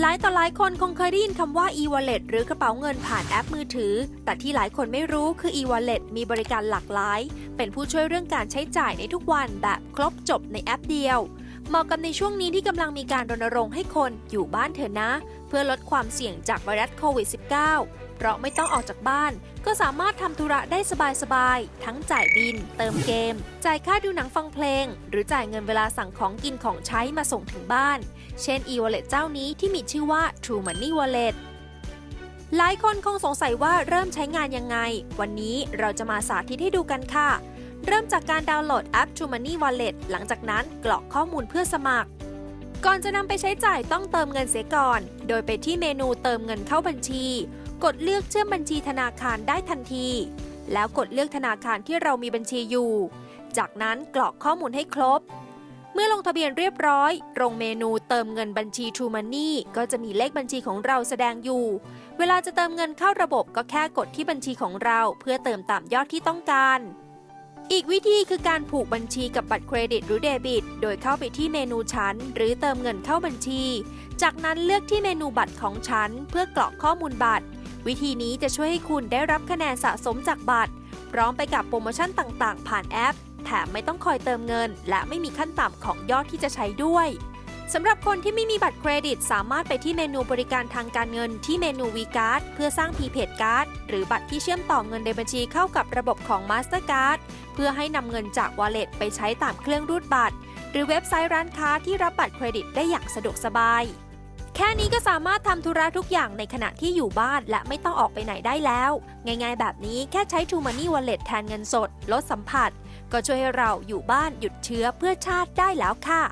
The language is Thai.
หลายต่อหลายคนคงเคยได้ยินคำว่า e-wallet หรือกระเป๋าเงินผ่านแอปมือถือ แต่ที่หลายคนไม่รู้คือ e-wallet มีบริการหลากหลาย เป็นผู้ช่วยเรื่องการใช้จ่ายในทุกวันแบบครบจบในแอปเดียว เหมาะกับในช่วงนี้ที่กำลังมีการรณรงค์ให้คนอยู่บ้านเถอะนะ เพื่อลดความเสี่ยงจากไวรัสโควิด -19 เพราะไม่ต้องออกจากบ้าน ก็สามารถทำธุระได้สบายๆ ทั้งจ่ายบิน เติมเกม จ่ายค่าดูหนังฟังเพลง หรือจ่ายเงินเวลาสั่งของกินของใช้มาส่งถึงบ้าน เช่น e-wallet เจ้านี้ที่มีชื่อว่า True Money Wallet หลายคนคงสงสัยว่าเริ่มใช้งานยังไง วันนี้เราจะมาสาธิตให้ดูกันค่ะ เริ่มจากการดาวน์โหลดแอป True Money Wallet หลังจากนั้นกรอกข้อมูลเพื่อสมัคร ก่อนจะนำไปใช้จ่ายต้องเติมเงินเสียก่อน โดยไปที่เมนูเติมเงินเข้าบัญชี กดเลือกเชื่อมบัญชีธนาคารได้ทันที แล้วกดเลือกธนาคารที่เรามีบัญชีอยู่ จากนั้นกรอกข้อมูลให้ครบ เมื่อลงทะเบียนเรียบร้อย ตรงเมนูเติมเงินบัญชี True Money ก็จะมีเลขบัญชีของเราแสดงอยู่ เวลาจะเติมเงินเข้าระบบก็แค่กดที่บัญชีของเรา เพื่อเติมตามยอดที่ต้องการ อีกวิธีคือการผูกบัญชีกับบัตรเครดิตหรือเดบิต โดยเข้าไปที่เมนูชั้น หรือเติมเงินเข้าบัญชี จากนั้นเลือกที่เมนูบัตรของฉันเพื่อกรอกข้อมูลบัตร วิธีนี้จะช่วยให้คุณได้รับคะแนนสะสมจากบัตร พร้อมไปกับโปรโมชั่นต่างๆ ผ่านแอป แถมไม่ต้องคอยเติมเงิน และไม่มีขั้นต่ำของยอดที่จะใช้ด้วยสำหรับคนที่ไม่มีบัตรเครดิต สามารถไปที่เมนูบริการทางการเงินที่เมนู V-Card เพื่อสร้าง Prepaid Card หรือบัตรที่เชื่อมต่อเงินในบัญชีเข้ากับระบบของ Mastercard เพื่อให้นำเงินจาก Wallet ไปใช้ตามเครื่องรูดบัตร หรือเว็บไซต์ร้านค้าที่รับบัตรเครดิตได้อย่างสะดวกสบาย แค่นี้ก็สามารถทำธุระทุกอย่างในขณะที่อยู่บ้านและไม่ต้องออกไปไหนได้แล้ว ง่ายๆ แบบนี้แค่ใช้ True Money Wallet แทนเงินสด ลดสัมผัส ก็ช่วยให้เราอยู่บ้านหยุดเชื้อเพื่อชาติได้แล้วค่ะ